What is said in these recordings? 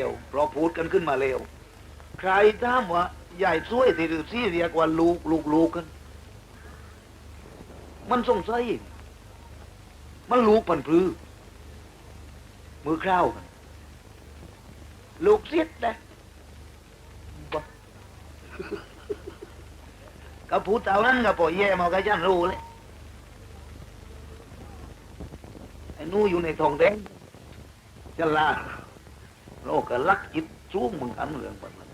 เร็วเพราะพูดกันขึ้นมาเร็ว ใครถามว่าใหญ่ช่วยที่หรือซี่เรียกว่าลูกลูกลูกกัน มันสงสัยมันลูกปันพลือมือคร้าวกัน ลูกเสียดนะบ่ก็พูดเท่านั้นก็ปล่อยแย่มาก็ยันรู้เลยไอ้นู่อยู่ในทองแดงจะลา ดโลกก็ลักจิตสูงมึงกันเรื่องแบบนั้น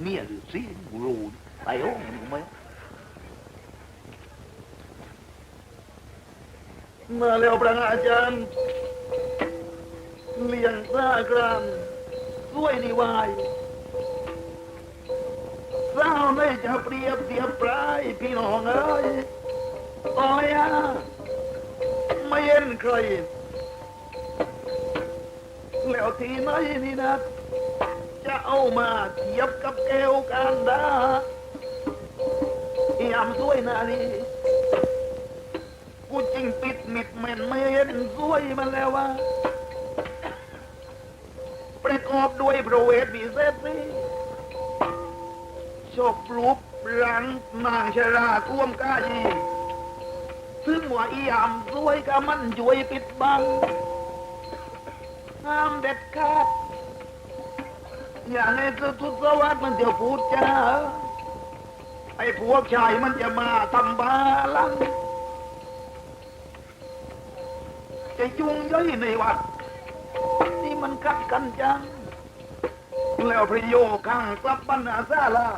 เมียหรือสิรูไปโอ้มึงไหมมาแล้วพระอาจารย์เลี้ยงซากรานด้วยนิวายเศร้าไม่จะเปรียบเทียบปลายพี่น้องเอ้ยตอยอะไม่เห็นใคร แล้วทีไหนนี่นะ จะเอามาเทียบกับแก้วกันดายำด้วยนะนี่กูจริงปิดมิดแม่นไม่เห็นสวยมันแล้วว่าประกอบด้วยประเวทวิเศษสิชอบรูปรังนางชราท่วมกายีซึ่งว่าอียามสวยก็มันช่วยปิดบัง ห้ามเด็ดขาดอย่างไอ้สุทุสวัสดมันเดี๋ยวพูดจาไอ้พวกชายมันจะมาทำบาลังจะยุ่งย่อยในวัด นี่มันกัดกันจัง แล้วพระโยข้างกลับปัญหาซาลา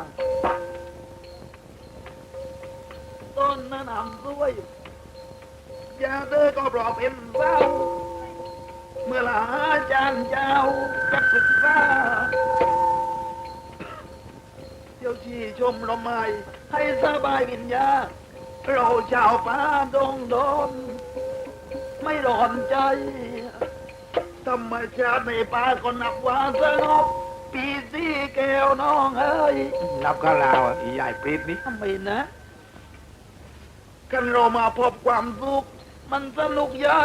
ต้นนั้นนำด้วยยาเธอก็ปลอบเป็นเศร้า เมื่อลาอาจารย์เจ้าจะปรึกษาเจ้าชีชมลมไม้ให้สบายวิญญา เราชาวป่าดงดน ไม่ร้อนใจธรรมชาติในป่าก็นับว่าสงบปีสีแก้วน้องเอ้ยนับก็ลาวอะใหญ่ปรีดนี่ทำไมนะ กันเรามาพบความสุข มันสนุกใหญ่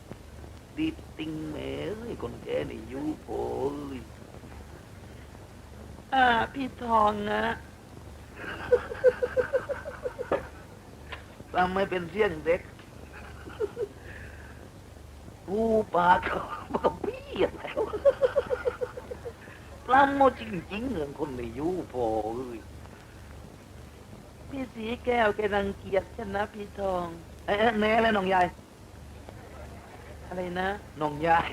ตั้มไปตั้มแต่มันดัดจริตดีติงแม่เอ้ยคนแก่นี่อยู่โอ้ยอ่าพี่ทองนะทำไม่เป็นเสียงเด็กผู้ปากก็บอกเบี้ยแล้วปลาโมจริงๆเรื่องคนไม่อยู่พอเอ้ยพี่สีแก้วแกรังเกียจฉันนะพี่ทอง เอ๊ะแน่แล้วน้องยาย อะไรนะน้องยาย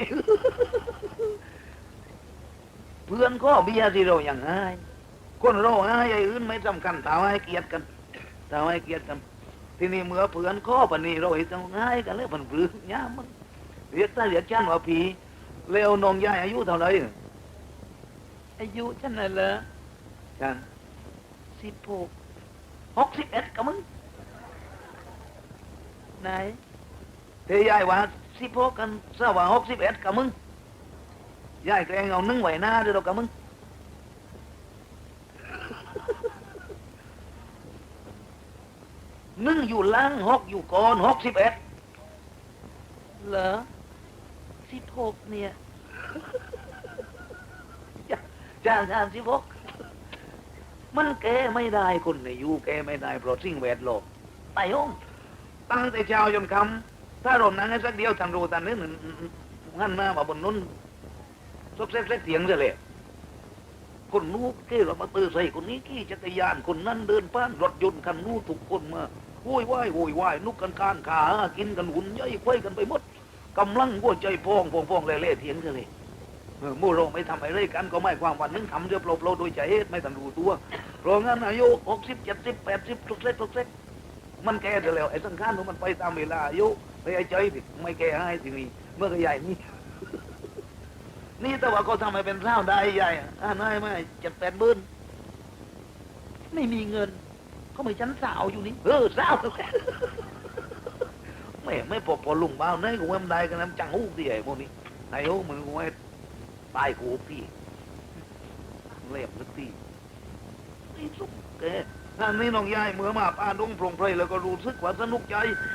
เพื่อนก็เบียร์ที่เราอย่างง่ายคนเราง่ายไอ้อื่นไม่สำคัญถามให้เกียรติกันถามให้เกียรติกัน ทีนี้เมื่อเพื่อนข้อปานนี้เราเห็นต้องง่ายกันเลยมันปลื้มย่ามันเรียกตาเรียกฉันว่าผีแล้วน้องยายอายุเท่าไหร่อายุฉันน่ะเหรอจันสิบหกหกสิบเอ็ดกับมึงไหนเทยายว่า สิบหกกันสว่าหกสิบเอ็ดกับมึงยายแกล้งเอานึ่งไหวหน้าด้วยดอกกับมึงนึ่งอยู่ล่างหกอยู่ก่อนหกสิบเอ็ดเหรอสิบหกเนี่ยจ้างทานสิพกมันแก้ไม่ได้คนในอยู่แก้ไม่ได้เพราะสิ่งแวดล้อมไปห้องตั้งแต่เช้าจนค่ำ ถ้ารมนั้นสักเดียวทันรู้ทันนึกงั้นมาว่าบนนู้นซบเซ็กเซ็กเสียงเลยคนนู้นเก้เรามาเตือใส่คนนี้ขี่จักรยานคนนั้นเดินผ่านรถยนต์คันนู้นถูกคนมาโวยวายโวยวายนุกกันคานขากินกันหุ่นย่อยควยกันไปหมดกำลังหัวใจพองพองพองเล่ๆเถียงจะเลยเออหมู่เราไม่ทำอะไรกันก็ไม่ความวันนึงทำเรียบโปรโดยใจเหตุไม่ทันรู้ตัวเพราะงั้นอายุหกสิบเจ็ดสิบแปดสิบทุกเซ็กทุกเซ็กมันแก่เดี๋ยวแล้วไอ้สังขารมันไปตามเวลาอายุ ไปไอ้ใจดิไม่แก่ให้ทีนี้เมื่อก็ใหญ่นี่นี่แต่ว่าก็ทำให้เป็นเศร้าได้ใหญ่อ่านายไหมเจ็ดแปดหมื่นไม่มีเงิน เขาไม่ชั้นสาวอยู่นี่ เออสาวไม่ไม่พอพอลุงบ้าวเนยกูว่ามันได้กันน้ำจังหูกที่ไอ้พวกนี้นายโอ้มึงกูว่ตายกูพี่เล็บนึกตีไอ้สุกแกท่างนี้น้องยายเมื่อมาป้าดงโปร่งไพรแล้วก็รู้สึกว่าสนุกใจค่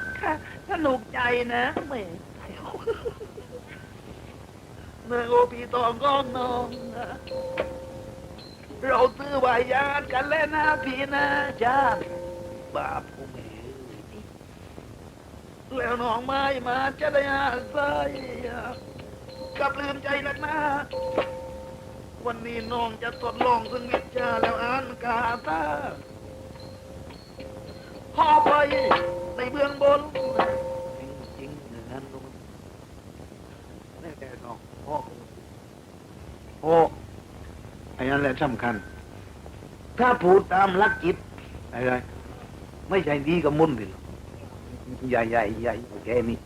สนุกใจนะแม่เมื่อโอพี่ตองก้องนองนะเราซื้อใบยานกันแล้วนะพี่นะจ้าบาปกูแม่แล้วน้องไม้มาจะได้อาศัยกับลืมใจนักน้าวันนี้น้องจะทดลองซึ่งวิชาแล้วอ่านกาตา พอไปในเบื้องบนจริงๆอย่างนั้นก็มันแน่แต่น้องพ่อโอ้ไอ้นั่นแหละสำคัญ ถ้าพูดตามลักจิตอะไรไม่ใช่ดีกับมุนดิใหญ่ใหญ่ใหญ่แกนี่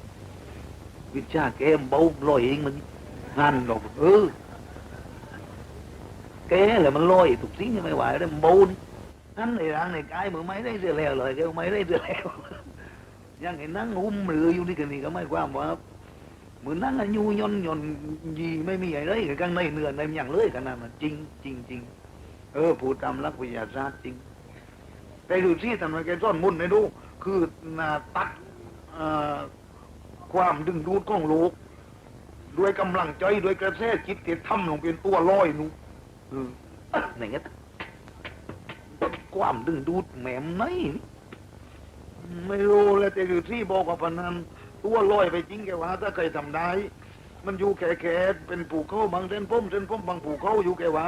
วิชาแกมเบาลอยเองมันหันหรอกเออแกแหละมันลอยถูกสิ่งไม่ไหวแล้วมันเบานี่ นั่นในร่างในกายมือไม่ได้เสียแล้วเลยแกไม่ได้เสียแล้วยังไงนั่งหุ้มหรืออยู่นี่กันนี่ก็ไม่ความว่าเหมือนนั่งอายุย่อนย่อนยีไม่มีอะไรเลยข้างในเนื้อในอย่างเลยกันนั่นจริงจริงจริงเออพูดตามหลักวิทยาศาสตร์จริง แต่ดูที่ทำไมแกซ่อนมุ่นในดูคือนาตัดความดึงดูดของโลกด้วยกำลังใจด้วยกระแสจิตที่ทำลงเป็นตัวลอยนูเอออย่างเงี้ย ความดึงดูดแหมมไหนไม่รู้เลยแต่ดูที่บอกว่าพนันตัวลอยไปจริงแกว่า ถ้าเคยทำได้ มันอยู่แค่ๆเป็นผูกเข้าบางเส้นพุ่มเส้นพุ่มบางผูกเข้าอยู่แกว่า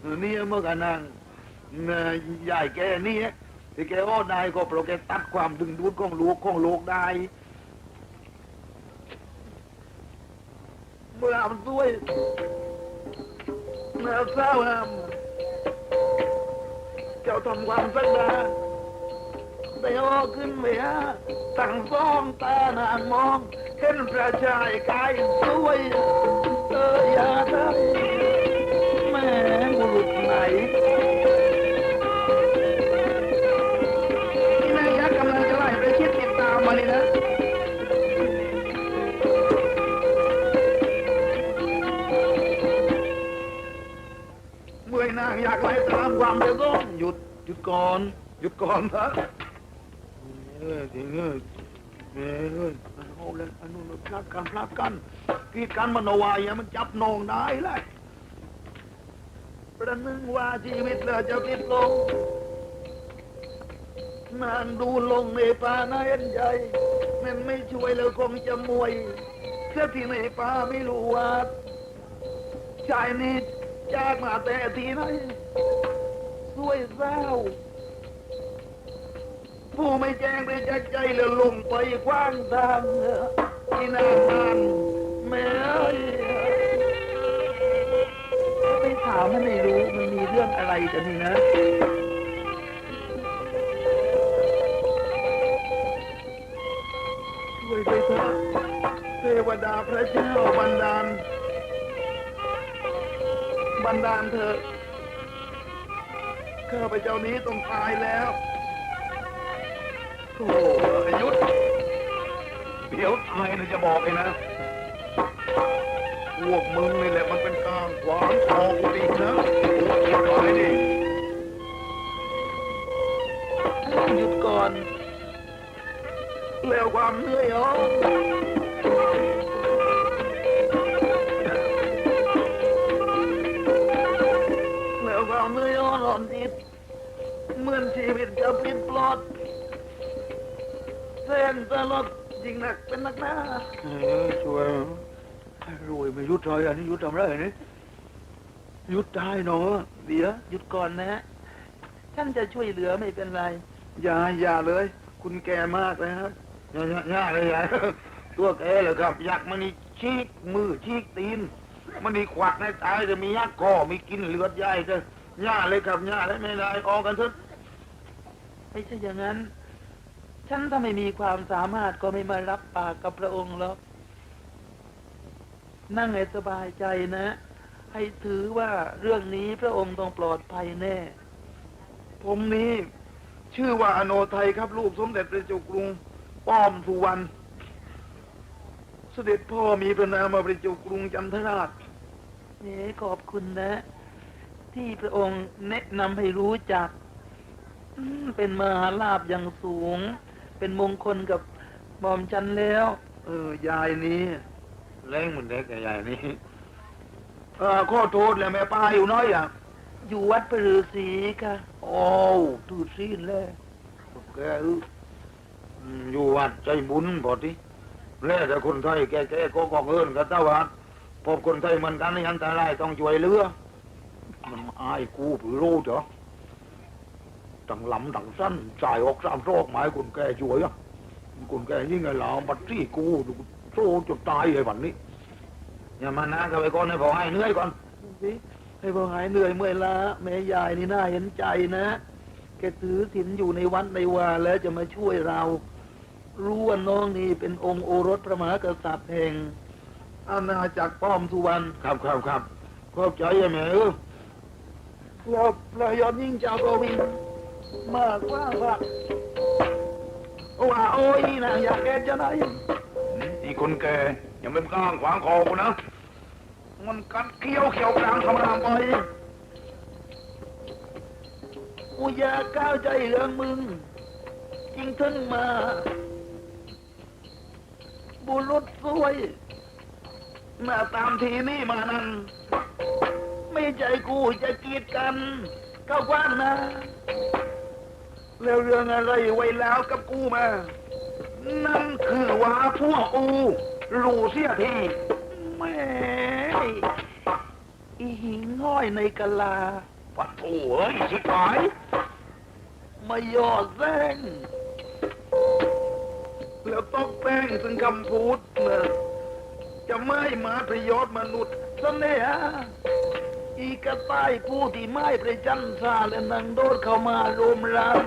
เออนี่เมื่อกันนางใหญ่แกนี่ที่แกอ้อได้ก็เพราะแกตัดความดึงดูดของโลกของโลกได้เมื่อมันด้วยเมื่อเศร้าฮะเจ้าทำความสักดาได้อ้อขึ้นไปฮะสั่งซ่องตานานมอง เห็นประชายกายสวยเอออย่าได้แม่บุรุษไหน ก่อน หยุดก่อนนะเออจริงเออเออเออเอาเลยอันนู้นพลาดกันพลาดกันกีดกันมันเอาไว้ย่ามันจับนองได้เลยประนึงว่าชีวิตเราจะติดลงนางดูลงในป่านาเอ็นใหญ่มันไม่ช่วยแล้วคงจะมวยเสียที่ในป่าไม่รู้ว่าชายนี้จากมาแต่ทีไหน สวยเศร้า ผู้ไม่แจ้งไปจักใจแล้วลงไปกว้างทางที่นางมันแม่เอ้ยไปถามมันไม่รู้มันมีเรื่องอะไรกันนี่นะช่วยด้วยเถอะเทวดาพระเจ้าบันดาล บันดาลเถอะ ข้าพเจ้านี้ต้องตายแล้ว โอ้โหหยุด เดี๋ยวตายนะจะบอกเลยนะ พวกมึงนี่แหละมันเป็นกลางขวางคอกูดินะโอ้ยตายดิหยุดก่อน แล้วความเหนื่อยอ๋อ เหมือนชีวิตจะปิดปลอดเส้นตลอดยิงหนักเป็นนักหน้าเออช่วยรวยไม่ยุดเลยอันนี้ยุดทำไรนี่ยุดได้เนาะเดี๋ยวหยุดก่อนนะฉันจะช่วยเหลือไม่เป็นไร อย่าอย่าเลย คุณแก่มากเลยครับอย่าอย่าเลยอย่าตัวแกเหรอครับ อยักมันนี่ชีกมือชีกตีน มันนี่ขวักในตายจะมียักษ์คอมีกินเลือดใหญ่จะย่าเลยครับย่าเลยไม่ได้ออกกันเถอะ ไม่ใช่อย่างนั้น ฉันถ้าไม่มีความสามารถก็ไม่มารับปากกับพระองค์หรอก นั่งให้สบายใจนะ ให้ถือว่าเรื่องนี้พระองค์ต้องปลอดภัยแน่ ผมนี้ ชื่อว่าอโนไทยครับลูกสมเด็จพระจ้ากรุง ป้อมสุวรรณ เสด็จพ่อมีพระนามว่าพระจ้ากรุงจันทราชเอ๋ขอบคุณนะ ที่พระองค์แนะนำให้รู้จัก อืมเป็นมหาลาภอย่างสูง เป็นมงคลกับหม่อมฉันแล้ว เออยายนี้แรงเหมือนเด็กไอ้ยายนี้เออขอโทษเลยแม่ป้าอยู่น้อยอะอยู่วัดพระฤาษีค่ะ โอ้ตูซีนเลยแกเอออืมอยู่วัดใจบุญพอที่แล้วแต่คนไทยแกๆก็กองเอินกันตาวัดพบคนไทยเหมันกันนี่อันตรายต้องช่วยเหลือมันอายกูผือรู้เถอะ ตั้งลำตั้งสั้นจ่ายออกสามโรคหมายคนแก่ช่วยอะคนแก่ยิ่งไงเราบัดซี่กูดูโซ่จนตายเลยวันนี้อย่ามานะกันไปก่อนให้พอให้เหนื่อยก่อนสิให้พอหายเหนื่อยเมื่อยล้าแม่ยายนี่น่าเห็นใจนะแกถือศีลอยู่ในวัดในวาแล้วจะมาช่วยเรา รู้ว่าน้องนี่เป็นองค์โอรสพระมหากษัตริย์แห่งอาณาจักรป้อมสุวรรณครับครับครับขอบใจไอ้แม่เออเราเรายอมยิ่งเจ้าก็วิ่ง มากกว่าว่าว่าโอ้ยนะอยากแกจะไหนอีคนแก่ยังเป็นก้าขวางคอกูนะ มันกัดเขี้ยวเขียวกลางธรรมดาไปกูอยากก้าวใจเรื่องมึง จริงถึงมา บุรุษสวยมาตามทีนี่มานั่นไม่ใจกูจะกีดกันก้าวกว้างนะ แล้วเรื่องอะไรไว้แล้วกับกูมา นั่นคือว่าพวกกูรู้เสียทีแม่อีหิงห้อยในกะลาปัดโถ่เอ้ยชิบหายมายอดแซงแล้วต้องแป้งถึงคำพูดเนะจะไม่มาประโยชน์มนุษย์สเน่หา อีกระต่ายผู้ที่ไม่ประจันซาและนังโดดเข้ามารุมรำ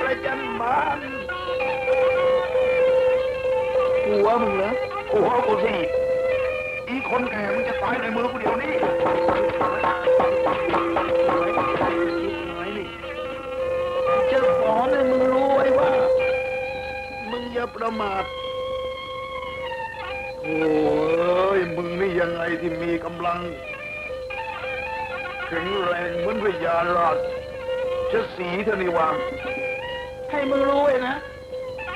ประจันบานหัวมึงเหรอโอ้โหกูสิอีคนแก่มันจะตายในมือกูเดี๋ยวนี้จะสอนให้มึงรู้ไว้ว่า มึงอย่าประมาทโอ้ ยังไงที่มีกำลังแข็งแรงเหมือนพญาราชจะสีทนี้วางให้มึงรู้ไว้นะ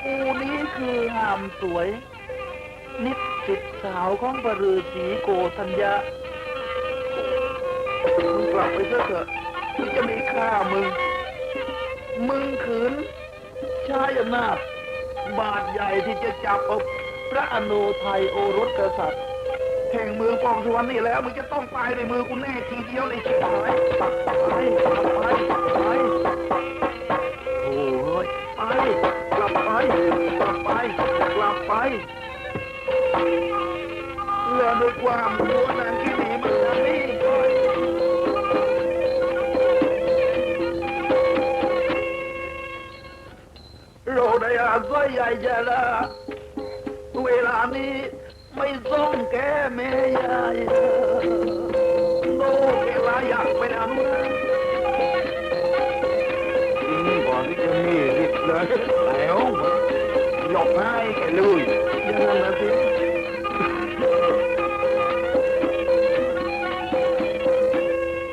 กูนี้คือหามสวย นิดสิทธิ์สาวของปรือสีโกธัญญามึงกลับไปซะเถอะกูจะไม่ฆ่ามึง มึงขืนชายอำนาจบาดใหญ่ที่จะจับเอาพระอโนไทยโอรสกษัตริย์ แห่งเมืองปองสุวรรณนี่แล้วมึงจะต้องตายในมือกูแน่ทีเดียวในชีวิตหายไปไปไปไปโอ้ยไปกลับไปกลับไปกลับไปเรื่องด้วยความกลัวนางที่หนีมันจะนี่โรดยาสอยใหญ่จะละเวลานี้ ไม่ส่งแกแม่ยายโลกเวลาอยากไปนำนะทีนี้ก่อนที่จะมีฤทธิ์เลยแล้วหยอกให้แกเลยย่างนั้นนะสิ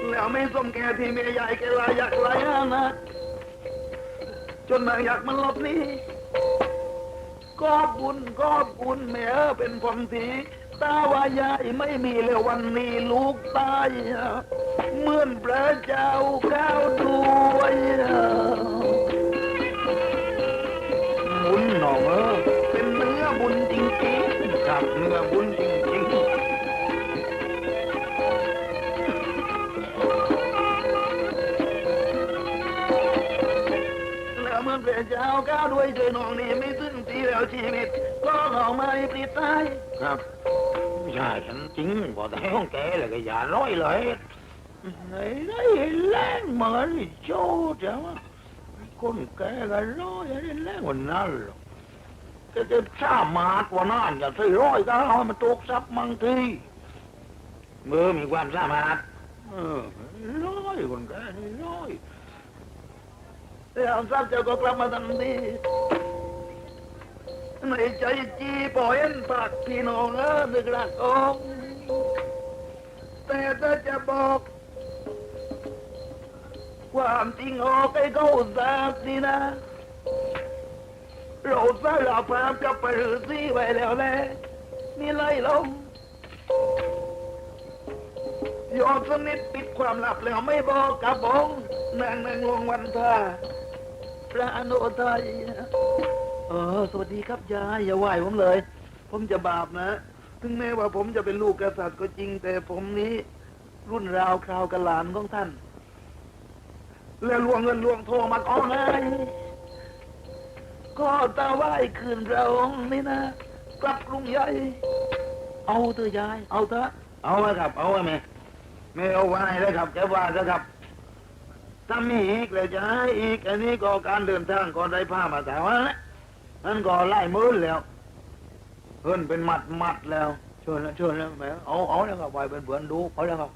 แล้วไม่ส่งแกที่แม่ยายแกลาอยากลายนะจนนางอยากมันลบนี้ ก็บุญก็บุญแม่เป็นความทีตาวายายไม่มีเลยวันนี้ลูกตายเหมือนพระเจ้าก้าวด้วยบุญหนองเออเป็นเนื้อบุญจริงกับเนื้อบุญจริงๆแล้วเมือนพระเจ้าก้าวด้วยช่วยน้องนี่ไม่ ซึ้งทีแล้วชีวิตก็ออกมาปลิดตายครับใช่ฉันจริงบอกแต่ห้องแกเลยก็อย่าร้อยเลยไหนได้แรงเหมือนโจ้เจ้าคนแกก็ร้อยได้แรงกว่านั้นหรอกแกจะสามารถกว่านั้นอย่าใส่ร้อยก็เอาให้มันตกซับมังทีมือมีความสามารถเออร้อยคนแก่นี่ร้อยแล้วทราบเจ้าก็กลับมาทันที ในใจจีปล่อยอันปากพี่น้องเออนึกรักองแต่ถ้าจะบอก ความจริงออกให้เขาทราบนี่นะ เราสารภาพกับปรื้ซี่ไว้แล้วแหละนี่ไล่ลมยอดสนิทปิดความลับแล้วไม่บอกกับองนางนางลงวันท่าพระอนุทัย ออ สวัสดีครับยายอย่าไหวผมเลย ผมจะบาปนะ ถึงแม้ว่าผมจะเป็นลูกกษัตริย์ก็จริง แต่ผมนี้ รุ่นราวคราวกระหลานของท่าน แล้วลวงเงินลวงทองมาขอไงก็ตาไหว้คืนเรานี่นะ กลับกรุงใหญ่ เอาเถอะยาย เอาเถอะเอาไว้ครับ เอาไว้ไหมไม่เอาไว้เลยครับจะว่าจะครับถ้ามีอีกเลยจะให้อีก อันนี้ก็การเดินทางก็ได้ผ้ามาแต่ว่านะ นั่นก็ไล่มือแล้วเพิ่นเป็นมัดมัดแล้วชวนแล้วชวนแล้วแหมเอาเอาแล้วก็ไหวเป็นเพื่อนดูเอาแล้วก็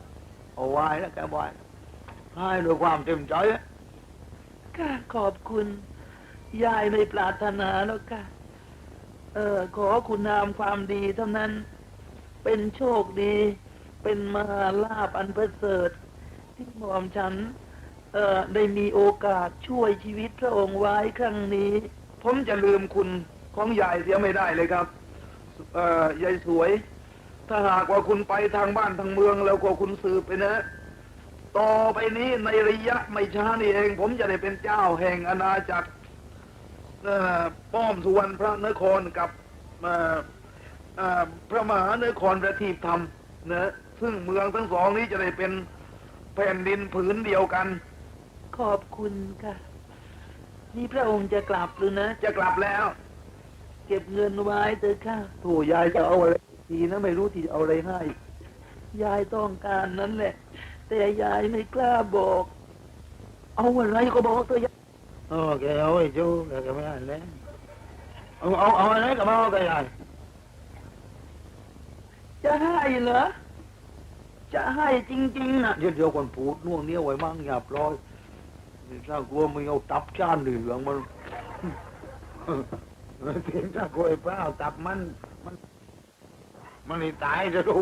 เอาไหวแล้วแกไหวให้ด้วยความเต็มใจค่ะขอบคุณ ยายไม่ปรารถนาแล้วค่ะ เออ ขอคุณงามความดีเท่านั้น เป็นโชคดี เป็นมหาลาภอันประเสริฐ ที่หม่อมฉัน เออได้มีโอกาสช่วยชีวิตพระองค์ไว้ครั้งนี้ ผมจะลืมคุณของยายเสียไม่ได้เลยครับเอ่อยายสวย ถ้าหากว่าคุณไปทางบ้านทางเมืองแล้วก็คุณสืบไปนะ ต่อไปนี้ในระยะไม่ช้านี่เอง ผมจะได้เป็นเจ้าแห่งอาณาจักรป้อมสุวรรณพระนครกับเอ่อเอ่อพระมหานครประทีปธรรมนะซึ่งเมืองทั้งสองนี้จะได้เป็นแผ่นดินผืนเดียวกัน ขอบคุณค่ะ นี่พระองค์จะกลับหรือนะจะกลับแล้ว เก็บเงินไว้เถอะค่ะโถยายจะเอาอะไรทีนะไม่รู้ที่จะเอาอะไรให้ ยายต้องการนั้นแหละ แต่ยายไม่กล้าบอก เอาอะไรก็บอกเถอะยายเออแกเอาไอ้จูแกก็ไม่ได้แล้วเอาเอาเอาอะไรกับเอาแกใหญ่จะให้เหรอจะให้จริงๆนะเดี๋ยวเดี๋ยวคนพูดน่วงเนี้ยไว้มั่งหยาบร้อย นี่ถ้ากลัวมึงเอาตับจานเหลืองมันเสียงถ้ากลัวไอ้เปล่าตับมันมันมันนี่ตายจะดู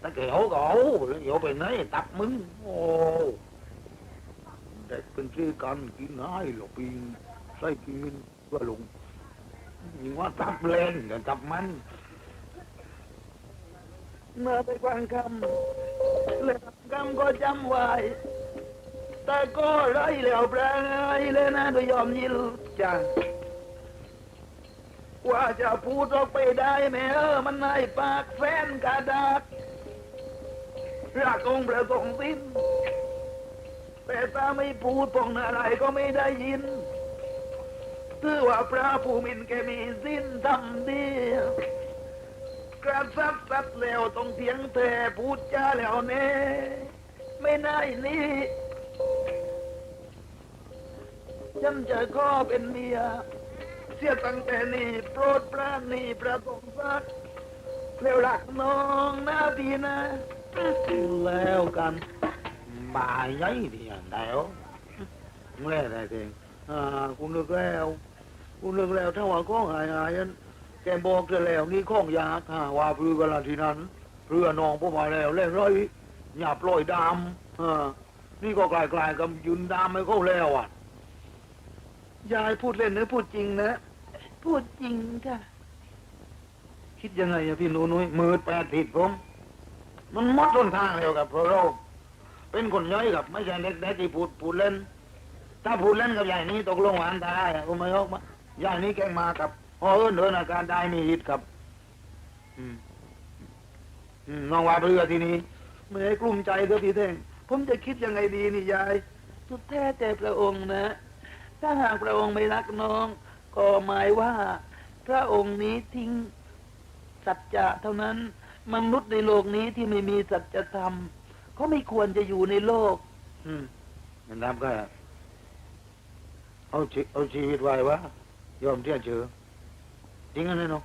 ถ้าแกเอาก็เอาแล้วเอาไปไหนตับมึงโอ้เด็กเป็นชื่อกันกินง่ายหรอปีนใส่กินก็ลงยิ่งว่าตับแรงแต่ตับมันเมื่อไปฟังคำแล้วคำก็จำไว้ แต่ก็ไรแล้วแปลงไงเลยนะก็ยอมยินจังว่าจะพูดออกไปได้ไหมเออมันในปากแฟนกระดาษรักองประสงค์สิ้นแต่ถ้าไม่พูดพงอะไรก็ไม่ได้ยินถือว่าพระภูมินแกมีสิ้นทำดีกระซับซัดแล้วต้องเถียงแต่พูดจาแล้วเน่ไม่ได้นี่ ฉันจะขอเป็นเมีย เสียตั้งแต่นี้โปรดปรานนี่ประสงค์สักแล้วรักน้องนะพี่นะแล้วกันบ่ายยัย thì à đéo nghe này thì à cũng được leo cũng được leo theo hòa có hài hài anh kèm บอกจะแล้วนี่ข้องยาถ้าว่าเพื่อกันละทีนั้นเพื่อน้องพวกมาแล้วเล่นร้อยหยาบลอยดำอ่านี่ก็กลายๆกับยืนดำไม่เข้าแล้วอะ ยายพูดเล่นหรือพูดจริงนะ พูดจริงค่ะคิดยังไงอะพี่หนูนุ้ยมืดแปดผิดผม มันหมดต้นทางแล้วกับเพราะเราเป็นคนย่อยกับ ไม่ใช่เด็กๆที่พูดพูดเล่น ถ้าพูดเล่นกับยายนี้ตกลงหวานตายอะก็ไม่ออกมายายนี้แกงมากับพอเอิ้นเดินอาการได้มีฮิตกับ อืมอืมน้องว่าเรือที่นี้ไม่ให้กลุ้มใจเถอะพี่เท่งผมจะคิดยังไงดีนี่ยาย สุดแท้แต่พระองค์นะ ถ้าหากพระองค์ไม่รักน้อง ก็หมายว่า พระองค์นี้ทิ้งสัจจะเท่านั้นมนุษย์ในโลกนี้ที่ไม่มีสัจธรรมเขาไม่ควรจะอยู่ในโลก อืมมันทำก็เอาชีเอาชีวิตไว้วะยอมเที่ยเชื่อจริงอันนี้น้อง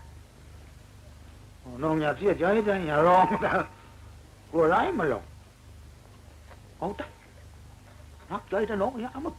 น้องอย่าเสียใจใจอย่าร้องนะกลัวร้ายมันหรอกเอาตะรักใจตะน้องเนี่ยเอามา